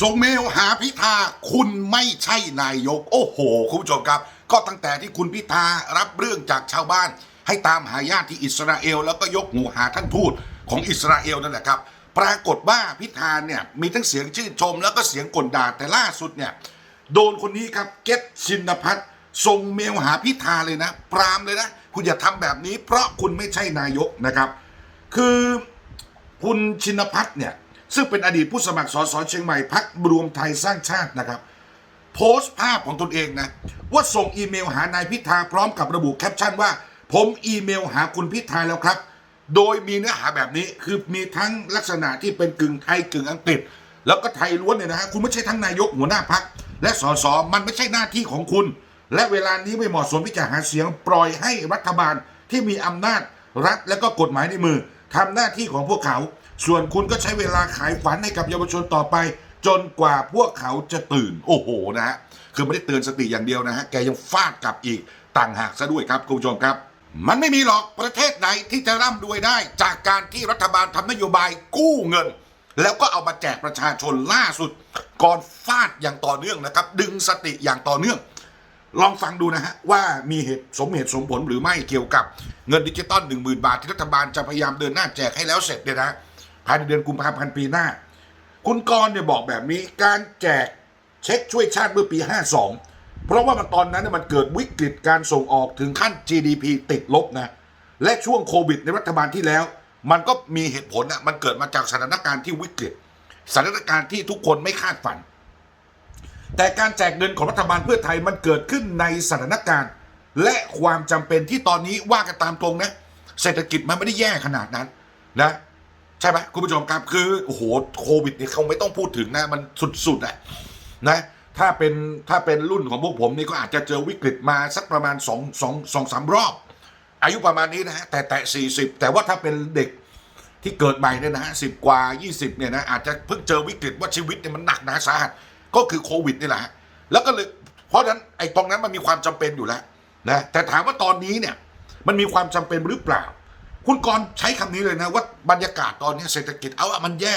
ส่งเมลหาพิธาคุณไม่ใช่นายก โอ้โห คุณผู้ชมครับ ก็ตั้งแต่ที่คุณพิธารับเรื่องจากชาวบ้าน ให้ตามหาญาติที่อิสราเอล แล้วก็ยกหูหาท่านทูตของอิสราเอลนั่นแหละครับ ปรากฏว่าพิธาเนี่ยมีทั้งเสียงชื่นชม แล้วก็เสียงกลด่าแต่ล่าสุดเนี่ยโดนคนนี้ครับเกตชินพัฒน์ส่งเมลหาพิธาเลยนะ ปรามเลยนะคุณอย่าทำแบบนี้ เพราะคุณไม่ใช่นายกนะครับ คือคุณชินพัฒน์เนี่ย ซึ่งเป็นอดีตผู้สมัครสสเชียงใหม่พักรวมไทยสร้างชาตินะครับ โพสต์ภาพของตนเองนะว่าส่งอีเมลหานายพิธาพร้อมกับระบุแคปชั่นว่า ผมอีเมลหาคุณพิธาแล้วครับ โดยมีเนื้อหาแบบนี้คือมีทั้งลักษณะที่เป็นกึ่งไทยกึ่งอังกฤษ แล้วก็ไทยล้วนเนี่ยนะฮะคุณไม่ใช่ทั้งนายกหัวหน้าพักและสสมันไม่ใช่หน้าที่ของคุณ และเวลานี้ไม่เหมาะสมที่จะหาเสียงปล่อยให้รัฐบาลที่มีอำนาจรัฐและก็กฎหมายในมือทำหน้าที่ของพวกเขา ส่วนคุณก็ใช้เวลาขายฝันให้กับเยาวชนต่อไป จนกว่าพวกเขาจะตื่น โอ้โหนะฮะคือไม่ได้เตือนสติอย่างเดียวนะฮะแกยังฟาดกลับอีกต่างหากซะด้วยครับคุณผู้ชมครับ มันไม่มีหรอกประเทศไหนที่จะร่ำรวยได้ จากการที่รัฐบาลทำนโยบายกู้เงิน แล้วก็เอามาแจกประชาชนล่าสุด ก่อนฟาดอย่างต่อเนื่องนะครับ ดึงสติอย่างต่อเนื่อง ลองฟังดูนะฮะว่ามีเหตุสมเหตุสมผลหรือไม่เกี่ยวกับ เงินดิจิตอล1 0,000 บาทที่รัฐบาลจะพยายามเดินหน้าแจกให้แล้วเสร็จเนี่ยนะ ภายในเดือนกุมภาพันธ์ปีหน้า คุณกรเนี่ยบอกแบบนี้การแจกเช็คช่วยชาติเมื่อปี 52 เพราะว่ามันตอนนั้นเนยมันเกิดวิกฤตการส่งออกถึงขั้น GDP ติดลบนะและช่วงโควิดในรัฐบาลที่แล้ว มันก็มีเหตุผลนะมันเกิดมาจากสถานการณ์ที่วิกฤตสถานการณ์ที่ทุกคนไม่คาดฝัน แต่การแจกเงินของรัฐบาลเพื่อไทยมันเกิดขึ้นในสถานการณ์ และความจำเป็นที่ตอนนี้ว่ากันตามตรงนะเศรษฐกิจมันไม่ได้แย่ขนาดนั้นนะ ช่ไหมคุณผู้ชมครับคือโอ้โหโควิดนี่เขาไม่ต้องพูดถึงนะ มันสุดๆอะนะถ้าเป็นถ้าเป็นรุ่นของพวกผมนี่ก็อาจจะเจอวิกฤตมาสักประมาณ2 2 2 3รอบ อายุประมาณนี้นะฮะแต่แต่40 แต่ว่าถ้าเป็นเด็กที่เกิดใหม่เนี่ยนะฮะสิกว่า 20เนี่ยนะอาจจะเพิ่งเจอวิกฤตว่าชีวิตเนี่ยมันหนักหนาสาหัสก็คือโควิดนี่แหละฮะแล้วก็เลยเพราะฉะนั้นไอ้ตรงนั้นมันมีความจำเป็นอยู่แล้วนะแต่ถามว่าตอนนี้เนี่ยมันมีความจำเป็นหรือเปล่า คุณกรใช้คำนี้เลยนะว่าบรรยากาศตอนนี้เศรษฐกิจเอาอะมันแย่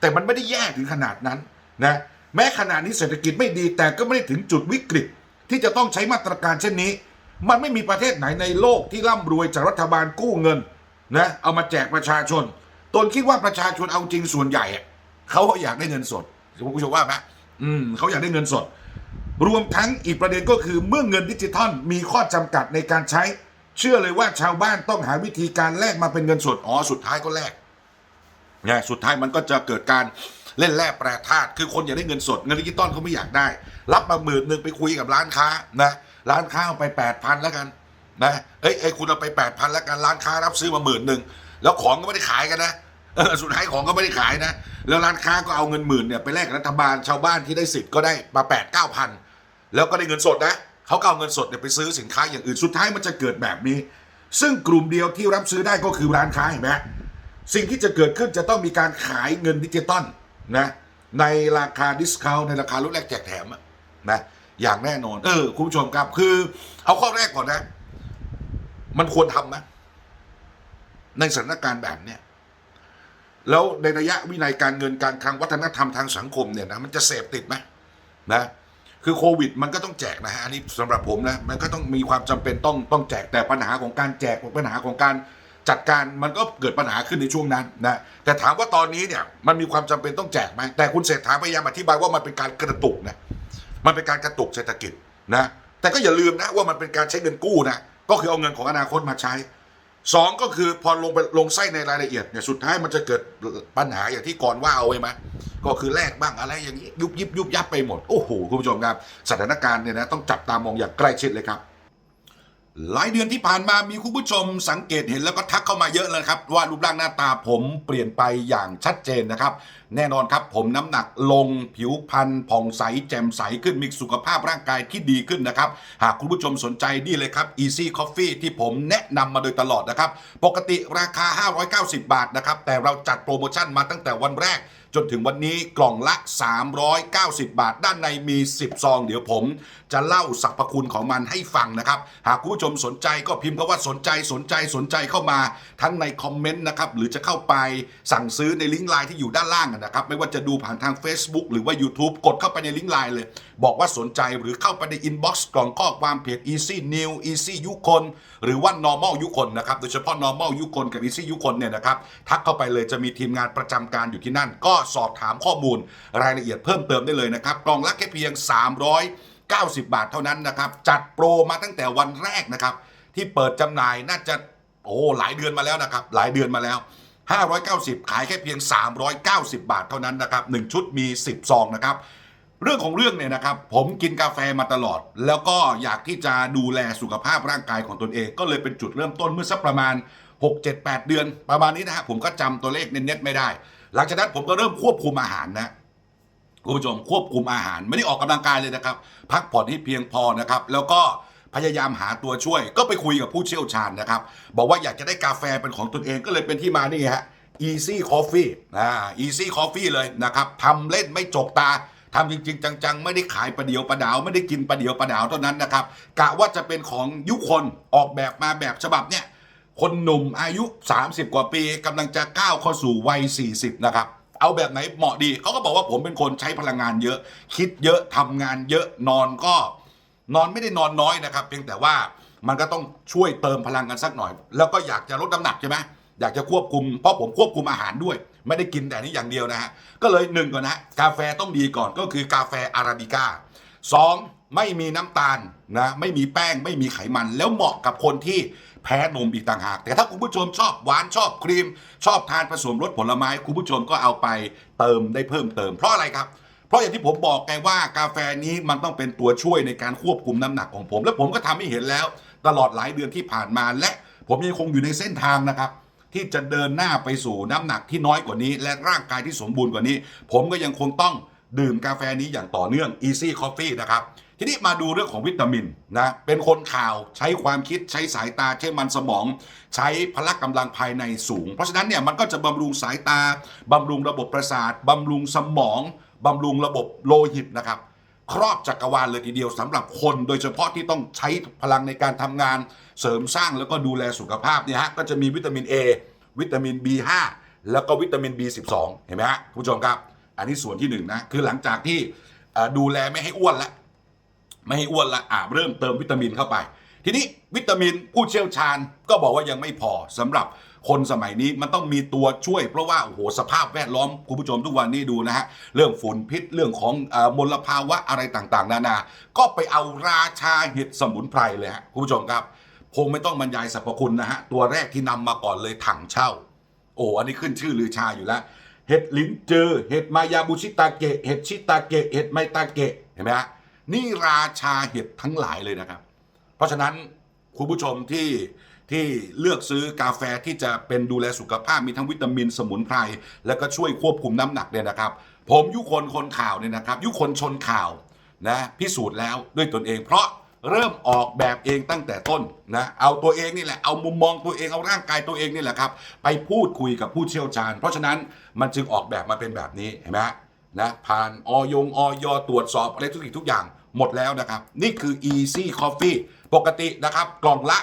แต่มันไม่ได้แย่ถึงขนาดนั้นนะแม้ขณะนี้เศรษฐกิจไม่ดีแต่ก็ไม่ได้ถึงจุดวิกฤต ที่จะต้องใช้มาตรการเช่นนี้ มันไม่มีประเทศไหนในโลกที่ร่ำรวยจากรัฐบาลกู้เงินนะเอามาแจกประชาชน ตนคิดว่าประชาชนเอาจริงส่วนใหญ่เขาอยากได้เงินสดคุณผู้ชมว่าไหมอืมเขาอยากได้เงินสด รวมทั้งอีกประเด็นก็คือเมื่อเงินดิจิทัลมีข้อจำกัดในการใช้ เชื่อเลยว่าชาวบ้านต้องหาวิธีการแลกมาเป็นเงินสดอ๋อสุดท้ายก็แลกไงสุดท้ายมันก็จะเกิดการเล่นแร่แปรธาตุคือคนอยากได้เงินสดเงินดิจิตอลเขาไม่อยากได้ รับมาหมื่นหนึ่งไปคุยกับร้านค้านะร้านค้าเอาไปแปดพันแล้วกันนะเอ้ยเอ้คุณเอาไปแปดพันแล้วกันร้านค้ารับซื้อมาหมื่นหนึ่งแล้วของก็ไม่ได้ขายกันนะสุดท้ายของก็ไม่ได้ขายนะ แล้วร้านค้าก็เอาเงินหมื่นเนี่ยไปแลกกับรัฐบาลชาวบ้านที่ได้สิทธิ์ก็ได้มาแปดเก้าพันแล้วก็ได้เงินสดนะ เขาก็เอาเงินสดเนี่ยไปซื้อสินค้าอย่างอื่นสุดท้ายมันจะเกิดแบบนี้ ซึ่งกลุ่มเดียวที่รับซื้อได้ก็คือร้านค้าเห็นไหมสิ่งที่จะเกิดขึ้นจะต้องมีการขายเงินดิจิตอลนะในราคาดิสคาวในราคาลดแลกแจกแถมนะอย่างแน่นอน เออ คุณผู้ชมครับ คือ เอาข้อแรกก่อนนะ มันควรทำไหมในสถานการณ์แบบเนี้ยแล้วในระยะวินัยการเงินการคลังวัฒนธรรมทางสังคมเนี่ยนะมันจะเสพติดไหมนะ คือโควิด มันก็ต้องแจกนะฮะอันนี้สำหรับผมนะมันก็ต้องมีความจำเป็นต้องต้องแจกแต่ปัญหาของการแจกปัญหาของการจัดการมันก็เกิดปัญหาขึ้นในช่วงนั้นนะแต่ถามว่าตอนนี้เนี่ยมันมีความจำเป็นต้องแจกไหมแต่คุณเศรษฐาพยายามอธิบายว่ามันเป็นการกระตุกนะมันเป็นการกระตุกเศรษฐกิจนะแต่ก็อย่าลืมนะว่ามันเป็นการใช้เงินกู้นะก็คือเอาเงินของอนาคตมาใช้ สองก็คือพอลงไปลงไส้ในรายละเอียดเนี่ยสุดท้ายมันจะเกิดปัญหาอย่างที่ก่อนว่าเอาไว้ไหมก็คือแลกบ้างอะไรอย่างนี้ยุบยิบยุบยับไปหมด โอ้โหคุณผู้ชมครับ สถานการณ์เนี่ยนะต้องจับตามองอย่างใกล้ชิดเลยครับ หลายเดือนที่ผ่านมามีคุณผู้ชมสังเกตเห็นแล้วก็ทักเข้ามาเยอะเลยครับ ว่ารูปร่างหน้าตาผมเปลี่ยนไปอย่างชัดเจนนะครับ แน่นอนครับ ผมน้ำหนักลงผิวพรรณผ่องใส แจ่มใสขึ้นมีสุขภาพร่างกายที่ดีขึ้นนะครับ หากคุณผู้ชมสนใจนี่เลยครับ Easy Coffee ที่ผมแนะนำมาโดยตลอดนะครับ ปกติราคา 590 บาทนะครับ แต่เราจัดโปรโมชั่นมาตั้งแต่วันแรกจนถึงวันนี้กล่องละ 390 บาท ด้านในมี 10 ซอง เดี๋ยวผม จะเล่าสรรพคุณของมันให้ฟังนะครับ หากคุณผู้ชมสนใจก็พิมพ์คำว่าสนใจสนใจสนใจเข้ามา ทั้งในคอมเมนต์นะครับ หรือจะเข้าไปสั่งซื้อในลิงก์ไลน์ที่อยู่ด้านล่างนะครับไม่ว่าจะดูผ่านทาง Facebook หรือว่า YouTube กดเข้าไปในลิงก์ไลน์เลย บอกว่าสนใจหรือเข้าไปในอินบ็อกซ์กล่องข้อความเพจ Easy New Easy ยุคนหรือว่า Normal ยุคนนะครับโดยเฉพาะ Normal ยุคนกับ Easy ยุคนเนี่ยนะครับทักเข้าไปเลยจะมีทีมงานประจำการอยู่ที่นั่น ก็สอบถามข้อมูลรายละเอียดเพิ่มเติมได้เลยนะครับกล่องละแค่เพียง 390 บาทเท่านั้นนะครับจัดโปรมาตั้งแต่วันแรกนะครับที่เปิดจำหน่ายน่าจะโอ้หลายเดือนมาแล้วนะครับหลายเดือนมาแล้ว 590 ขายแค่เพียง 390 บาทเท่านั้นนะครับ1ชุดมี 10 ซองนะครับ เรื่องของเรื่องเนี่ยนะครับ ผมกินกาแฟมาตลอด แล้วก็อยากที่จะดูแลสุขภาพร่างกายของตนเอง ก็เลยเป็นจุดเริ่มต้นเมื่อสักประมาณ 6 7 8 เดือน ประมาณนี้นะฮะผมก็จำตัวเลขเน็ตๆไม่ได้ หลังจากนั้นผมก็เริ่มควบคุมอาหารนะคุณผู้ชมควบคุมอาหารไม่ได้ออกกำลังกายเลยนะครับ พักผ่อนให้เพียงพอนะครับ แล้วก็ พยายามหาตัวช่วย ก็ไปคุยกับผู้เชี่ยวชาญนะครับ บอกว่าอยากจะได้กาแฟเป็นของตนเองก็เลยเป็นที่มานี่ฮะ Easy Coffee อ่า Easy Coffee เลยนะครับทำเล่นไม่จกตาทำจริง ๆ จัง ๆ ไม่ได้ขายประเดียวประดาว ไม่ได้กินประเดียวประดาวเท่านั้นนะครับกะว่าจะเป็นของยุคนออกแบบมาแบบฉบับเนี่ยคนหนุ่มอายุ 30 กว่าปีกำลังจะก้าวเข้าสู่วัย 40 นะครับ เอาแบบไหนเหมาะดี เขาก็บอกว่าผมเป็นคนใช้พลังงานเยอะ คิดเยอะทำงานเยอะนอนก็ นอนไม่ได้นอนน้อยนะครับ เพียงแต่ว่ามันก็ต้องช่วยเติมพลังกันสักหน่อย แล้วก็อยากจะลดน้ำหนักใช่ไหมอยากจะควบคุมเพราะผมควบคุมอาหารด้วย ไม่ได้กินแต่นี้อย่างเดียวนะฮะก็เลยหนึ่งก่อนนะกาแฟต้องดีก่อนก็คือกาแฟอาราบิก้าสองไม่มีน้ำตาลนะไม่มีแป้งไม่มีไขมัน แล้วเหมาะกับคนที่แพ้นมอีกต่างหาก แต่ถ้าคุณผู้ชมชอบหวานชอบครีม ชอบทานผสมรสผลไม้ คุณผู้ชมก็เอาไปเติมได้เพิ่มเติมเพราะอะไรครับ เพราะอย่างที่ผมบอกไงว่ากาแฟนี้มันต้องเป็นตัวช่วยในการควบคุมน้ำหนักของผม และผมก็ทำให้เห็นแล้ว ตลอดหลายเดือนที่ผ่านมา และผมยังคงอยู่ในเส้นทางนะครับ ที่จะเดินหน้าไปสู่น้ำหนักที่น้อยกว่านี้ และร่างกายที่สมบูรณ์กว่านี้ ผมก็ยังคงต้องดื่มกาแฟนี้อย่างต่อเนื่อง Easy Coffee นะครับทีนี้มาดูเรื่องของวิตามินนะเป็นคนข่าวใช้ความคิดใช้สายตาใช้มันสมอง ใช้พละกำลังภายในสูง เพราะฉะนั้นเนี่ยมันก็จะบำรุงสายตาบำรุงระบบประสาทบำรุงสมอง บำรุงระบบโลหิตนะครับ ครอบจักรวาลเลยทีเดียวสำหรับคน โดยเฉพาะที่ต้องใช้พลังในการทำงาน เสริมสร้างแล้วก็ดูแลสุขภาพเนี่ยฮะก็จะมีวิตามิน A วิตามิน B5 แล้วก็วิตามิน B12 เห็นไหมฮะคุณผู้ชมครับ อันนี้ส่วนที่หนึ่งนะคือหลังจากที่ดูแลไม่ให้อ้วนแล้วไม่ให้อ้วนละอ่าเริ่มเติมวิตามินเข้าไป ทีนี้วิตามินผู้เชี่ยวชาญก็บอกว่ายังไม่พอสำหรับ คนสมัยนี้มันต้องมีตัวช่วย เพราะว่าโอ้โหสภาพแวดล้อมคุณผู้ชมทุกวันนี้ดูนะฮะเรื่องฝุ่นพิษเรื่องของอมลภาวะอะไรต่างๆ นานา ก็ไปเอาราชาเห็ดสมุนไพรเลยฮะคุณผู้ชมครับคงไม่ต้องบรรยายสรรพคุณนะฮะตัวแรกที่นำมาก่อนเลยถังเช่า โอ้อันนี้ขึ้นชื่อลือชาอยู่แล้วเห็ดลิ้นเจอเห็ดมายาบุชิตาเกะเห็ดชิตาเกะเห็ดไมตาเกะเห็นไหมฮะนี่ราชาเห็ดทั้งหลายเลยนะครับ เพราะฉะนั้นคุณผู้ชมที่ ที่เลือกซื้อกาแฟที่จะเป็นดูแลสุขภาพมีทั้งวิตามินสมุนไพรแล้วก็ช่วยควบคุมน้ำหนักเนี่ยนะครับ ผมยุคนคนข่าวเนี่ยนะครับ ยุคนชนข่าวนะพิสูจน์แล้วด้วยตนเอง เพราะเริ่มออกแบบเองตั้งแต่ต้นนะเอาตัวเองนี่แหละเอามุมมองตัวเองเอาร่างกายตัวเองนี่แหละครับ ไปพูดคุยกับผู้เชี่ยวชาญ เพราะฉะนั้นมันจึงออกแบบมาเป็นแบบนี้เห็นไหมนะผ่านออยงออยตรวจสอบอะไรทุกสิ่งทุกอย่างหมดแล้วนะครับ นี่คือ Easy Coffee ปกตินะครับ กล่องละ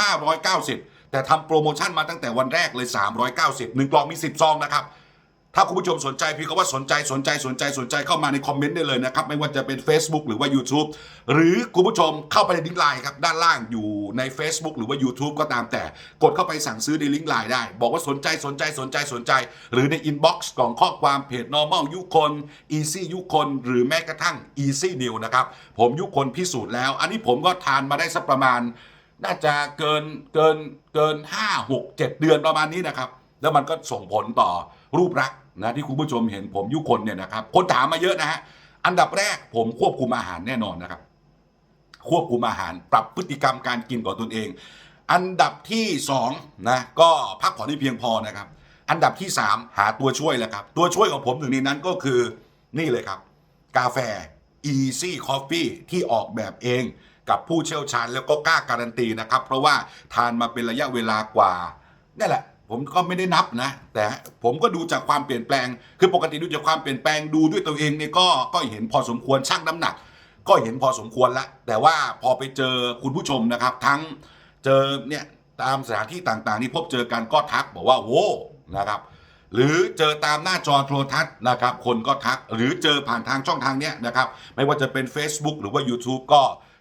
590 แต่ทำโปรโมชั่นมาตั้งแต่วันแรกเลย 390หนึ่งกล่องมี 10 ซองนะครับ ถ้าคุณผู้ชมสนใจพี่ก็ว่าสนใจสนใจสนใจสนใจเข้ามาในคอมเมนต์ได้เลยนะครับ ไม่ว่าจะเป็น Facebook หรือว่า YouTube หรือคุณผู้ชมเข้าไปในลิงก์ไลน์ครับ ด้านล่างอยู่ใน Facebook หรือว่า YouTube ก็ตามแต่ กดเข้าไปสั่งซื้อในลิงก์ไลน์ได้ บอกว่าสนใจสนใจสนใจสนใจ หรือในอินบ็อกซ์กล่องข้อความเพจ normal ยุคน easy ยุคน หรือแม้กระทั่ง easy new นะครับผมยุคนพิสูจน์แล้ว อันนี้ผมก็ทานมาได้สักประมาณ น่าจะเกินเกินเกิน5 6 7เดือนประมาณนี้นะครับ แล้วมันก็ส่งผลต่อรูปลักษณ์นะที่คุณผู้ชมเห็นผมยุคนเนี่ยนะครับคนถามมาเยอะนะฮะอันดับแรกผมควบคุมอาหารแน่นอนนะครับ ควบคุมอาหารปรับพฤติกรรมการกินของตนเอง อันดับที่2นะก็พักผ่อนให้เพียงพอนะครับ อันดับที่ 3 หาตัวช่วยแล้วครับ ตัวช่วยของผมหนึ่งในนั้นก็คือนี่เลยครับ กาแฟ Easy Coffee ที่ออกแบบเอง กับผู้เชี่ยวชาญแล้วก็กล้าการันตีนะครับ เพราะว่าทานมาเป็นระยะเวลากว่านี่แหละผมก็ไม่ได้นับนะ แต่ผมก็ดูจากความเปลี่ยนแปลง คือปกติดูจากความเปลี่ยนแปลงดูด้วยตัวเองเนี่ยก็ก็เห็นพอสมควรชั่งน้ำหนัก ก็เห็นพอสมควรล้วแต่ว่าพอไปเจอคุณผู้ชมนะครับ ทั้งเจอเนี่ยตามสถานที่ต่างๆ ที่พบเจอกันก็ทักบอกว่าโว้นะครับ หรือเจอตามหน้าจอโทรทัศน์นะครับ คนก็ทักหรือเจอผ่านทางช่องทางเนี้ยนะครับ ไม่ว่าจะเป็น Facebook หรือว่า YouTube ก็